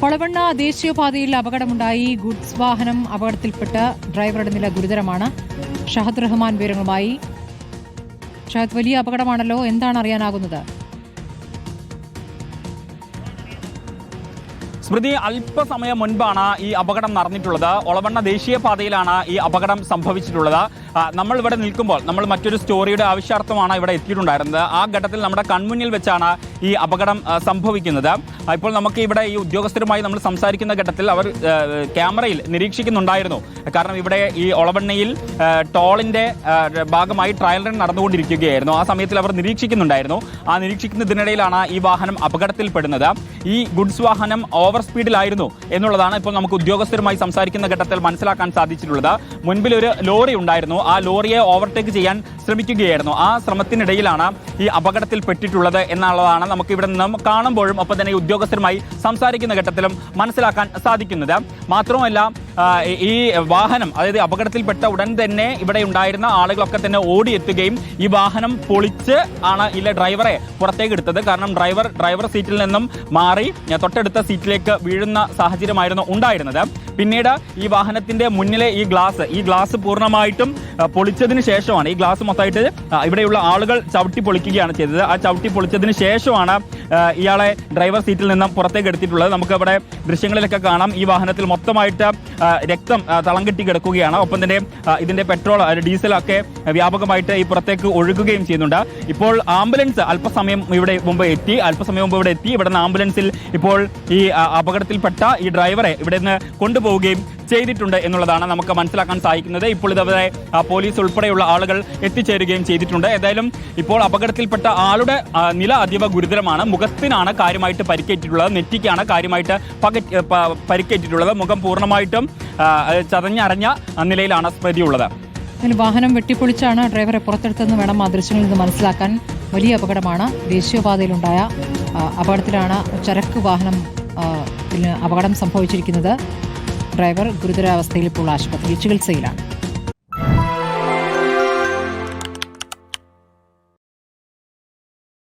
കൊളവണ്ണ ദേശീയപാതയിൽ അപകടമുണ്ടായി. ഗുഡ്സ് വാഹനം അപകടത്തിൽപ്പെട്ട് ഡ്രൈവറുടെ നില ഗുരുതരമാണ്. ഷഹദ് റഹ്മാൻ വിവരങ്ങളുമായി. ഷഹദ് വലിയ അപകടമാണല്ലോ. എന്താണ് അറിയാനാകുന്നത്? സ്മൃതി അല്പസമയം മുൻപാണ് ഈ അപകടം നടന്നിട്ടുള്ളത്. ഒളവണ്ണ ദേശീയപാതയിലാണ് ഈ അപകടം സംഭവിച്ചിട്ടുള്ളത്. നമ്മൾ ഇവിടെ നിൽക്കുമ്പോൾ നമ്മൾ മറ്റൊരു സ്റ്റോറിയുടെ ആവശ്യാർത്ഥമാണ് ഇവിടെ എത്തിയിട്ടുണ്ടായിരുന്നത്. ആ ഘട്ടത്തിൽ നമ്മുടെ കൺമുന്നിൽ വെച്ചാണ് ഈ അപകടം സംഭവിക്കുന്നത്. ഇപ്പോൾ നമുക്ക് ഇവിടെ ഈ ഉദ്യോഗസ്ഥരുമായി നമ്മൾ സംസാരിക്കുന്ന ഘട്ടത്തിൽ അവർ ക്യാമറയിൽ നിരീക്ഷിക്കുന്നുണ്ടായിരുന്നു. കാരണം ഇവിടെ ഈ ഒളവണ്ണയിൽ ടോളിന്റെ ഭാഗമായി ട്രയൽ റൺ നടന്നുകൊണ്ടിരിക്കുകയായിരുന്നു. ആ സമയത്തിൽ അവർ നിരീക്ഷിക്കുന്നുണ്ടായിരുന്നു. ആ നിരീക്ഷിക്കുന്നതിനിടയിലാണ് ഈ വാഹനം അപകടത്തിൽപ്പെടുന്നത്. ഈ ഗുഡ്സ് വാഹനം ഓവർ സ്പീഡിലായിരുന്നു എന്നുള്ളതാണ് ഇപ്പോൾ നമുക്ക് ഉദ്യോഗസ്ഥരുമായി സംസാരിക്കുന്ന ഘട്ടത്തിൽ മനസ്സിലാക്കാൻ സാധിച്ചിട്ടുള്ളത്. മുൻപിൽ ഒരു ലോറി ഉണ്ടായിരുന്നു. ആ ലോറിയെ ഓവർടേക്ക് ചെയ്യാൻ ശ്രമിക്കുകയായിരുന്നു. ആ ശ്രമത്തിനിടയിലാണ് ഈ അപകടത്തിൽ പെട്ടിട്ടുള്ളത് എന്നുള്ളതാണ് നമുക്ക് ഇവിടെ നിന്നും കാണുമ്പോഴും ഒപ്പം തന്നെ ഉദ്യോഗസ്ഥരുമായി സംസാരിക്കുന്ന ഘട്ടത്തിലും മനസ്സിലാക്കാൻ സാധിക്കുന്നത്. മാത്രമല്ല ഈ വാഹനം അതായത് അപകടത്തിൽപ്പെട്ട ഉടൻ തന്നെ ഇവിടെ ഉണ്ടായിരുന്ന ആളുകളൊക്കെ തന്നെ ഓടിയെത്തുകയും ഈ വാഹനം പൊളിച്ച് ആണ് ഇല്ല ഡ്രൈവറെ പുറത്തേക്ക് എടുത്തത്. കാരണം ഡ്രൈവർ ഡ്രൈവർ സീറ്റിൽ നിന്നും മാറി തൊട്ടടുത്ത സീറ്റിലേക്ക് വീഴുന്ന സാഹചര്യമായിരുന്നു ഉണ്ടായിരുന്നത്. പിന്നീട് ഈ വാഹനത്തിന്റെ മുന്നിലെ ഈ ഗ്ലാസ് ഈ ഗ്ലാസ് പൂർണമായിട്ടും പൊളിച്ചതിന് ശേഷമാണ് ഈ ഗ്ലാസ് മൊത്തമായിട്ട് ഇവിടെയുള്ള ആളുകൾ ചവിട്ടി പൊളിക്കുകയാണ് ചെയ്തത്. ആ ചവിട്ടി പൊളിച്ചതിന് ശേഷമാണ് ഇയാളെ ഡ്രൈവർ സീറ്റിൽ നിന്നും പുറത്തേക്ക് എടുത്തിട്ടുള്ളത്. നമുക്ക് ഇവിടെ ദൃശ്യങ്ങളിലൊക്കെ കാണാം. ഈ വാഹനത്തിൽ മൊത്തമായിട്ട് രക്തം തളം കെട്ടി കിടക്കുകയാണ്. ഒപ്പം തന്നെ ഇതിന്റെ പെട്രോൾ ഡീസലൊക്കെ വ്യാപകമായിട്ട് ഈ പുറത്തേക്ക് ഒഴുകുകയും ചെയ്യുന്നുണ്ട്. ഇപ്പോൾ ആംബുലൻസ് അല്പസമയം ഇവിടെ മുമ്പ് എത്തി. അല്പസമയം മുമ്പ് ഇവിടെ എത്തി. ഇവിടെ നിന്ന് ആംബുലൻസിൽ ഇപ്പോൾ ഈ അപകടത്തിൽപ്പെട്ട ഈ ഡ്രൈവറെ ഇവിടെ നിന്ന് കൊണ്ടുപോവുകയും ചെയ്തിട്ടുണ്ട് എന്നുള്ളതാണ് നമുക്ക് മനസ്സിലാക്കാൻ സാധിക്കുന്നത്. ഇപ്പോൾ ഇതവരെ പോലീസ് ഉൾപ്പെടെയുള്ള ആളുകൾ എത്തിച്ചേരുകയും ചെയ്തിട്ടുണ്ട്. ഏതായാലും ഇപ്പോൾ അപകടത്തിൽപ്പെട്ട ആളുടെ നില അതീവ ഗുരുതരമാണ്. മുഖത്തിനാണ് കാര്യമായിട്ട് പരിക്കേറ്റിട്ടുള്ളത്. നെറ്റിക്കാണ് കാര്യമായിട്ട് പരിക്കേറ്റിട്ടുള്ളത്. മുഖം പൂർണമായിട്ടും ചതഞ്ഞറിഞ്ഞ നിലയിലാണ് സ്മൃതിയുള്ളത് വാഹനം വെട്ടിപ്പൊളിച്ചാണ് ഡ്രൈവറെ പുറത്തെടുത്തെന്ന് വേണം ആ ദൃശ്യങ്ങളിൽ നിന്ന് മനസ്സിലാക്കാൻ. വലിയ അപകടമാണ്. ദേശീയപാതയിലുണ്ടായ അപകടത്തിലാണ് ചരക്ക് വാഹനം അപകടം സംഭവിച്ചിരിക്കുന്നത്. ഡ്രൈവർ ഗുരുതരാവസ്ഥയിൽ ഇപ്പോൾ ആശുപത്രിയിൽ ചികിത്സയിലാണ്.